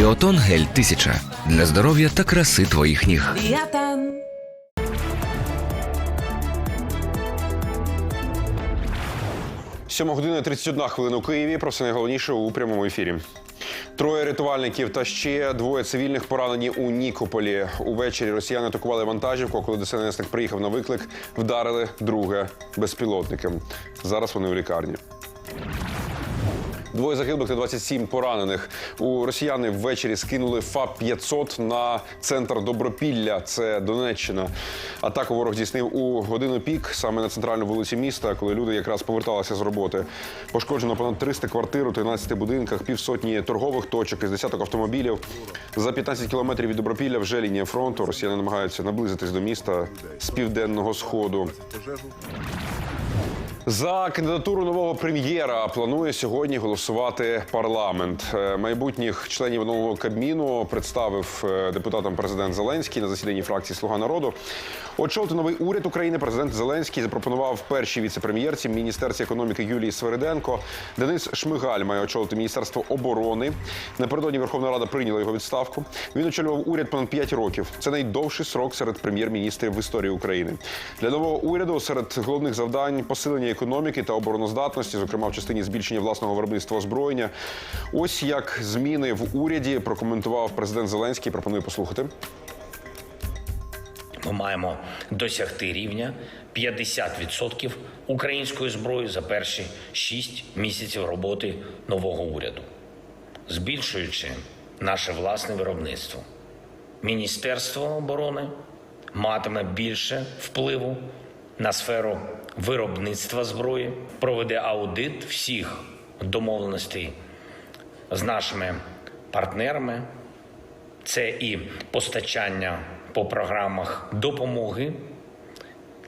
Біотон гель 1000 для здоров'я та краси твоїх ніг. Біатан. Сьома година 31 хвилина у Києві. Про все найголовніше у прямому ефірі. Троє рятувальників та ще двоє цивільних поранені у Нікополі. Увечері росіяни атакували вантажівку. Коли ДСНСник приїхав на виклик, вдарили друге безпілотником. Зараз вони у лікарні. Двоє загиблих та 27 поранених. У росіяни ввечері скинули ФАП-500 на центр Добропілля. Це Донеччина. Атаку ворог здійснив у годину пік, саме на центральну вулиці міста, коли люди якраз поверталися з роботи. Пошкоджено понад 300 квартир у 13 будинках, півсотні торгових точок із десяток автомобілів. За 15 кілометрів від Добропілля вже лінія фронту. Росіяни намагаються наблизитись до міста з південного сходу. За кандидатуру нового прем'єра планує сьогодні голосувати парламент. Е, Майбутніх членів нового кабміну представив е, депутатам президент Зеленський на засіданні фракції Слуга народу. Очолити новий уряд України президент Зеленський запропонував першій віце-прем'єрці Міністерства економіки Юлії Свериденко. Денис Шмигаль має очолити Міністерство оборони. Напередодні Верховна Рада прийняла його відставку. Він очолював уряд понад 5 років. Це найдовший срок серед прем'єр-міністрів в історії України. Для нового уряду серед головних завдань посилення економіки та обороноздатності, зокрема в частині збільшення власного виробництва озброєння. Ось як зміни в уряді прокоментував президент Зеленський. Пропоную послухати. Ми маємо досягти рівня 50% української зброї за перші 6 місяців роботи нового уряду, збільшуючи наше власне виробництво. Міністерство оборони матиме більше впливу на сферу виробництва зброї, проведе аудит всіх домовленостей з нашими партнерами, це і постачання по програмах допомоги,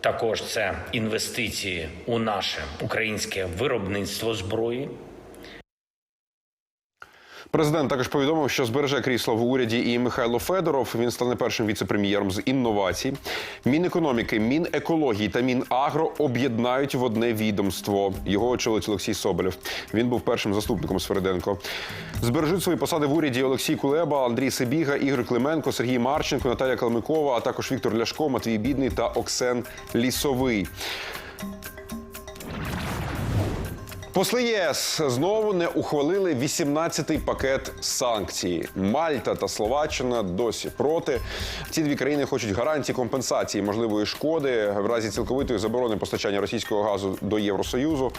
також це інвестиції у наше українське виробництво зброї. Президент також повідомив, що збереже крісло в уряді і Михайло Федоров. Він стане першим віце-прем'єром з інновацій. Мінекономіки, Мінекології та Мінагро об'єднають в одне відомство. Його очолить Олексій Соболєв. Він був першим заступником Свериденко. Збережуть свої посади в уряді Олексій Кулеба, Андрій Сибіга, Ігор Клименко, Сергій Марченко, Наталя Калмикова, а також Віктор Ляшко, Матвій Бідний та Оксен Лісовий. Посли ЄС знову не ухвалили 18-й пакет санкцій. Мальта та Словаччина досі проти. Ці дві країни хочуть гарантії компенсації можливої шкоди в разі цілковитої заборони постачання російського газу до Євросоюзу.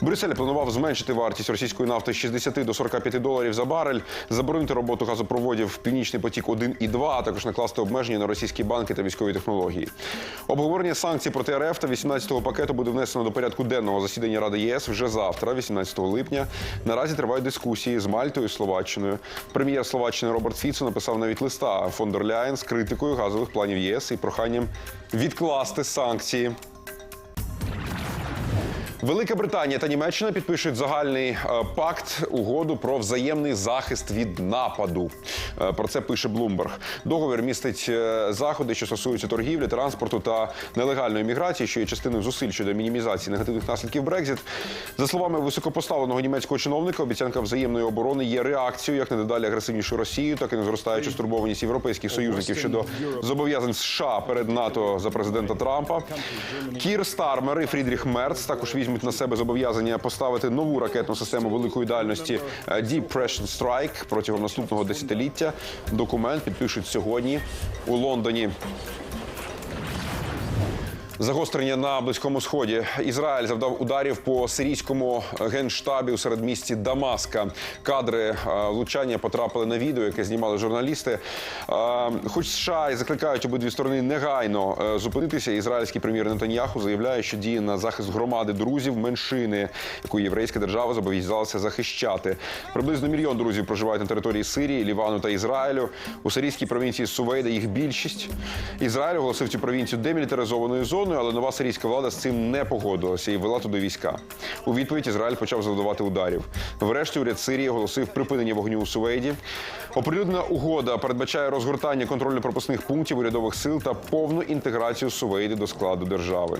Брюссель планував зменшити вартість російської нафти з 60 до 45 доларів за барель, заборонити роботу газопроводів Північний потік 1 і 2, а також накласти обмеження на російські банки та військові технології. Обговорення санкцій проти РФ та 18-го пакету буде внесено до порядку денного засідання Ради ЄС вже завтра, 18 липня. Наразі тривають дискусії з Мальтою і Словаччиною. Прем'єр Словаччини Роберт Фіцо написав навіть листа фон дер з критикою газових планів ЄС і проханням відкласти санкції. Велика Британія та Німеччина підпишуть загальний е, пакт угоду про взаємний захист від нападу. Е, про це пише Bloomberg. Договір містить е, заходи, що стосуються торгівлі, транспорту та нелегальної міграції, що є частиною зусиль щодо мінімізації негативних наслідків Брекзит. За словами високопоставленого німецького чиновника, обіцянка взаємної оборони є реакцією як на дедалі агресивнішу Росію, так і на зростаючу стурбованість європейських союзників щодо зобов'язань США перед НАТО за президента Трампа. Кір Стармер і Фрідріх Мерц також візьмуть на себе зобов'язання поставити нову ракетну систему великої дальності е, Deep Pressure Strike протягом наступного десятиліття. Документ підпишуть сьогодні у Лондоні. Загострення на близькому сході. Ізраїль завдав ударів по сирійському генштабі у середмісті Дамаска. Кадри е, влучання потрапили на відео, яке знімали журналісти. Е, Хоч США і закликають обидві сторони негайно е, зупинитися. Ізраїльський прем'єр Нетаньяху заявляє, що діє на захист громади друзів меншини, яку єврейська держава зобов'язалася захищати. Приблизно мільйон друзів проживають на території Сирії, Лівану та Ізраїлю. У сирійській провінції Сувейда їх більшість. Ізраїль оголосив цю провінцію демілітаризованою зоною, але нова сирійська влада з цим не погодилася і вела туди війська. У відповідь Ізраїль почав завдавати ударів. Врешті уряд Сирії оголосив припинення вогню у Сувейді. Оприлюднена угода передбачає розгортання контрольно-пропускних пунктів урядових сил та повну інтеграцію Сувейди до складу держави.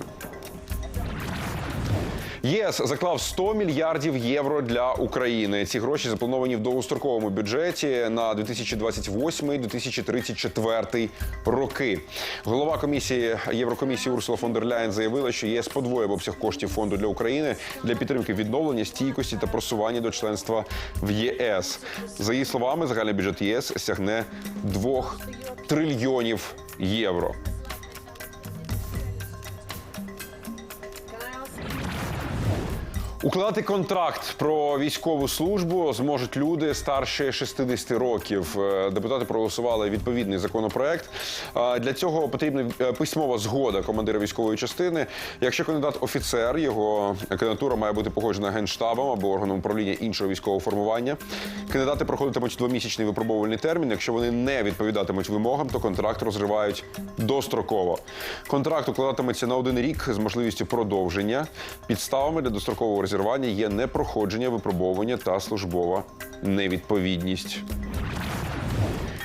Єс заклав 100 мільярдів євро для України. Ці гроші заплановані в довгостроковому бюджеті на 2028-2034 роки. Голова комісії Єврокомісії Урсула фон дер Ляєн заявила, що єс подвоїв обсяг коштів фонду для України для підтримки відновлення, стійкості та просування до членства в ЄС. За її словами, загальний бюджет ЄС сягне 2 трильйонів євро. Укладати контракт про військову службу зможуть люди старше 60 років. Е, Депутати проголосували відповідний законопроект. Е, Для цього потрібна е, письмова згода командира військової частини. Якщо кандидат офіцер, його кандидатура має бути погоджена генштабом або органом управління іншого військового формування. Кандидати проходитимуть двомісячний випробовувальний термін. Якщо вони не відповідатимуть вимогам, то контракт розривають достроково. Контракт укладатиметься на один рік з можливістю продовження. Підставами для дострокового розірвання є непроходження випробовування та службова невідповідність.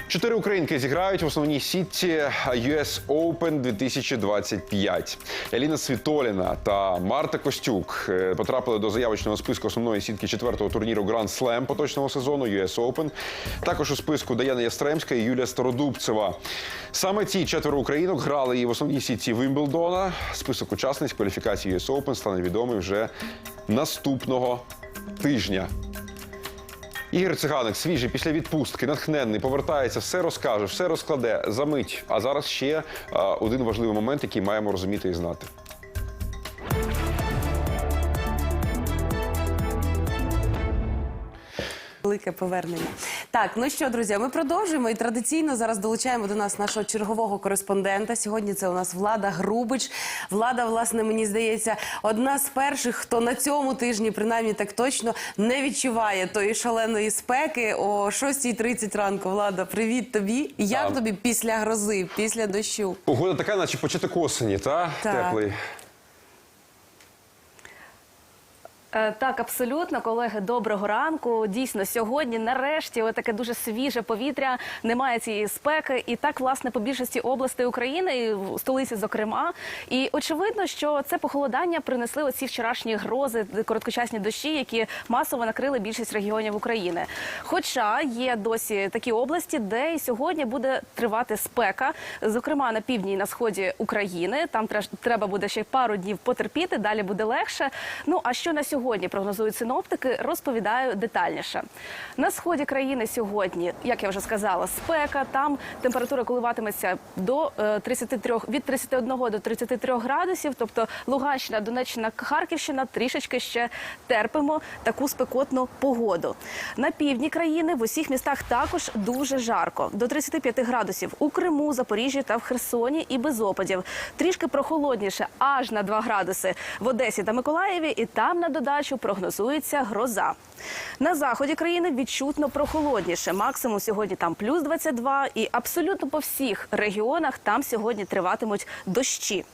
Чотири українки зіграють в основній сітці US Open 2025. Еліна Світоліна та Марта Костюк е, потрапили до заявочного списку основної сітки четвертого турніру Grand Slam поточного сезону US Open. Також у списку Даяна Ястремська і Юлія Стародубцева. Саме ці четверо українок грали і в основній сітці Вимблдона. Список учасниць кваліфікації US Open стане відомий вже наступного тижня. Ігор Циганик, свіжий після відпустки, натхненний, повертається, все розкаже, все розкладе за мить. А зараз ще один важливий момент, який маємо розуміти і знати. Велике повернення. Так, ну що, друзі, ми продовжуємо і традиційно зараз долучаємо до нас нашого чергового кореспондента. Сьогодні це у нас Влада Грубич. Влада, власне, мені здається, одна з перших, хто на цьому тижні, принаймні так точно, не відчуває тої шаленої спеки о 6.30 ранку. Влада, привіт тобі. Як Так. тобі після грози, після дощу? Погода така, наче початок осені, та? Так. Теплий. Е, Так, абсолютно, колеги, доброго ранку. Дійсно, сьогодні, нарешті, таке дуже свіже повітря, немає цієї спеки, і так, власне, по більшості областей України, і столиці, зокрема. І очевидно, що це похолодання принесли оці вчорашні грози, короткочасні дощі, які масово накрили більшість регіонів України. Хоча є досі такі області, де і сьогодні буде тривати спека, зокрема на півдні і на сході України. Там треба буде ще пару днів потерпіти, далі буде легше. Ну а що на сьогодні прогнозують синоптики, розповідаю детальніше. На сході країни сьогодні, як я вже сказала, спека. Там температура коливатиметься до е, 33, від 31 до 33 градусів. Тобто Луганщина, Донеччина, Харківщина трішечки ще терпимо таку спекотну погоду. На півдні країни в усіх містах також дуже жарко до 35 градусів у Криму, Запоріжжі та в Херсоні і без опадів. Трішки прохолодніше, аж на 2 градуси в Одесі та Миколаєві, і там на додачу прогнозується гроза. На заході країни відчутно прохолодніше. Максимум сьогодні там плюс 22, і абсолютно по всіх регіонах там сьогодні триватимуть дощі.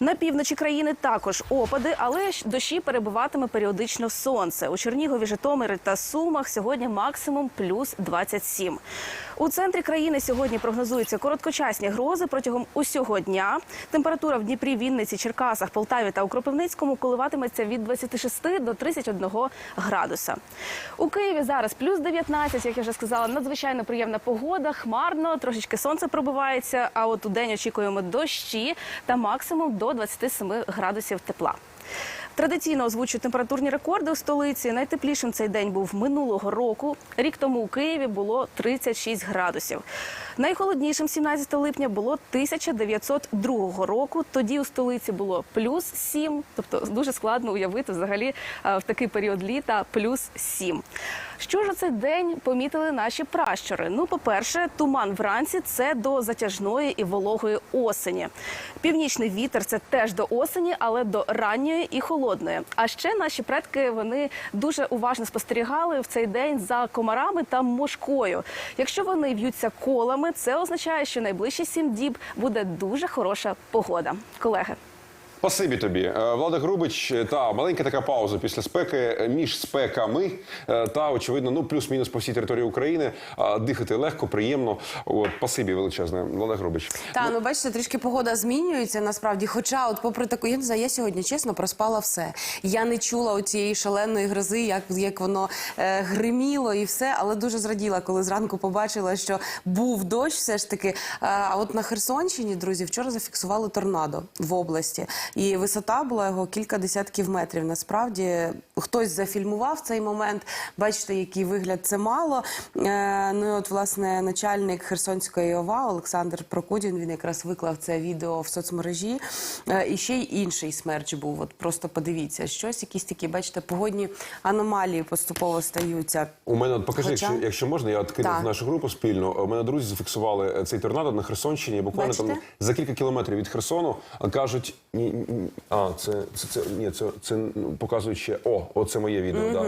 На півночі країни також опади, але дощі перебуватиме періодично сонце. У Чернігові, Житомирі та Сумах сьогодні максимум плюс 27. У центрі країни сьогодні прогнозуються короткочасні грози протягом усього дня. Температура в Дніпрі, Вінниці, Черкасах, Полтаві та у Кропивницькому коливатиметься від 26 до 31 градуса. У Києві зараз плюс 19, як я вже сказала, надзвичайно приємна погода, хмарно, трошечки сонце пробивається. А от у день очікуємо дощі та максимум до 27 градусів тепла. Традиційно озвучують температурні рекорди у столиці. Найтеплішим цей день був минулого року. Рік тому у Києві було 36 градусів. Найхолоднішим 17 липня було 1902 року. Тоді у столиці було плюс 7, тобто дуже складно уявити взагалі е, в такий період літа плюс 7. Що ж у цей день помітили наші пращури? Ну, по-перше, туман вранці це до затяжної і вологої осені. Північний вітер це теж до осені, але до ранньої і холодної. А ще наші предки вони дуже уважно спостерігали в цей день за комарами та мошкою. Якщо вони в'ються колами, це означає, що найближчі сім діб буде дуже хороша погода. Колеги. Спасибі тобі, Е, Влада Грубич. е, Та маленька така пауза після спеки е, між спеками. Та очевидно, ну плюс-мінус по всій території України. Дихати легко, приємно. От спасибі величезне, Влада Грубич. Та ну бачите, трішки погода змінюється насправді. Хоча, от, попри таку, я не знаю, я сьогодні чесно проспала все. Я не чула оцієї шаленої грози, як, як воно е, гриміло і все, але дуже зраділа, коли зранку побачила, що був дощ, все ж таки. А от на Херсонщині, друзі, вчора зафіксували торнадо в області, і висота була його кілька десятків метрів. Насправді хтось зафільмував цей момент. Бачите, який вигляд це мало. Е, ну і от власне начальник Херсонської ОВА Олександр Прокудін. Він якраз виклав це відео в соцмережі. Е, і ще й інший смерч був. От просто подивіться, щось, якісь такі, бачите, погодні аномалії поступово стаються. У мене от покажи, Хоча- якщо, якщо можна, я Так. в нашу групу спільну. У мене друзі зафіксували е, цей торнадо на Херсонщині. Буквально там за кілька кілометрів від Херсону. Кажуть, ні, а це це, це ні, це це ну, показують ще. О, оце моє відео. Да.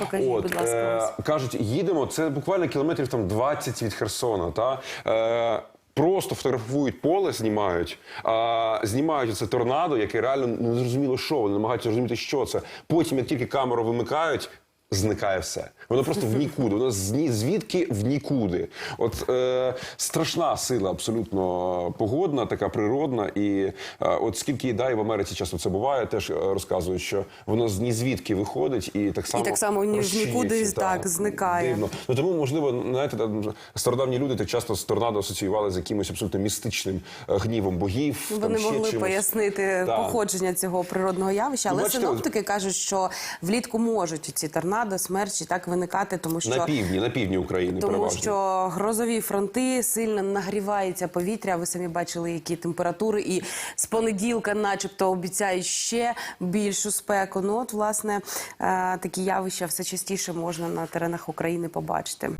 покажіть, будь ласка, е, кажуть, їдемо. Це буквально кілометрів там 20 від Херсона. Та е, Просто фотографують поле, знімають, а, знімають це торнадо, яке реально не зрозуміло, що вони намагаються зрозуміти, що це. Потім, як тільки камеру вимикають, зникає все. Воно просто в нікуди. Воно звідки в нікуди. От е, страшна сила, абсолютно погодна, така природна. І е, от скільки і да, і в Америці часто це буває, теж е, розказують, що воно з ні звідки виходить, і так само так само ні- в нікуди, так, зникає. Дивно. Ну тому, можливо, знаєте, там стародавні люди так часто з торнадо асоціювали з якимось абсолютно містичним е, гнівом богів. Вони ще могли пояснити Так. походження цього природного явища, Ну, але бачите, синоптики кажуть, що влітку можуть ці торнадо, смерчі так виникати, тому що на півдні, на півдні України Тому переважно. що грозові фронти сильно нагрівається повітря. Ви самі бачили, які температури, і з понеділка, начебто, обіцяють ще більшу спеку. Ну от власне е, такі явища все частіше можна на теренах України побачити.